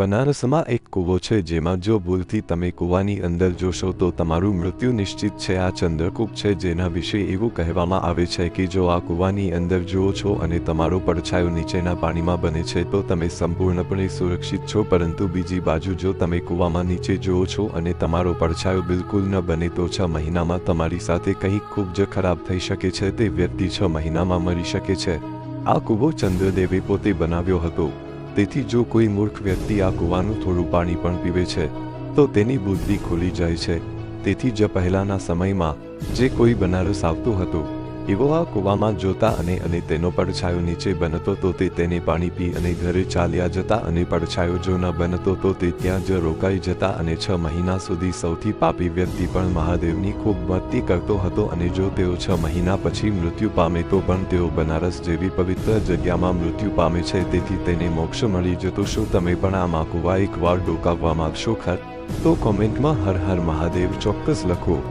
બનારસમાં એક કૂવો છે જેમાં જો ભૂલથી તમે કૂવાની અંદર જોશો તો તમારું મૃત્યુ નિશ્ચિત છે. આ ચંદ્રકૂપ છે જેના વિશે એવું કહેવામાં આવે છે કે જો આ કૂવાની અંદર જુઓ છો અને તમારો પડછાયો નીચેના પાણીમાં બને છે તો તમે સંપૂર્ણપણે સુરક્ષિત છો. પરંતુ બીજી બાજુ જો તમે કૂવામાં નીચે જુઓ છો અને તમારો પડછાયો બિલકુલ ન બને તો છ મહિનામાં તમારી સાથે કંઈક ખૂબ જ ખરાબ થઈ શકે છે. તે વ્યક્તિ છ મહિનામાં મરી શકે છે. આ કૂવો ચંદ્રદેવે પોતે બનાવ્યો હતો. તેથી જો કોઈ મૂર્ખ વ્યક્તિ આ કૂવાનું થોડું પાણી પણ પીવે છે, તો તેની બુદ્ધિ ખુલી જાય છે. તેથી જ પહેલાના સમયમાં જે કોઈ બનારસ આવતું હતું એવો આ કૂવામાં જોતા અને અને તેનો પડછાયો નીચે બનતો તો તે તેને પાણી પી અને ઘરે ચાલ્યા જતા અને પડછાયો જો ન બનતો તો તે ત્યાં જ રોકાઈ જતા અને છ મહિના સુધી સૌથી પાપી વ્યક્તિ પણ મહાદેવની ખૂબ ભક્તિ કરતો હતો અને જો તેઓ છ મહિના પછી મૃત્યુ પામે તો પણ તેઓ બનારસ જેવી પવિત્ર જગ્યામાં મૃત્યુ પામે છે, તેથી તેને મોક્ષ મળી જતો શું તમે પણ આ માકુવા એકવાર ડોકાવવા માંગશો ખર? તો કોમેન્ટમાં હર હર મહાદેવ ચોક્કસ લખો.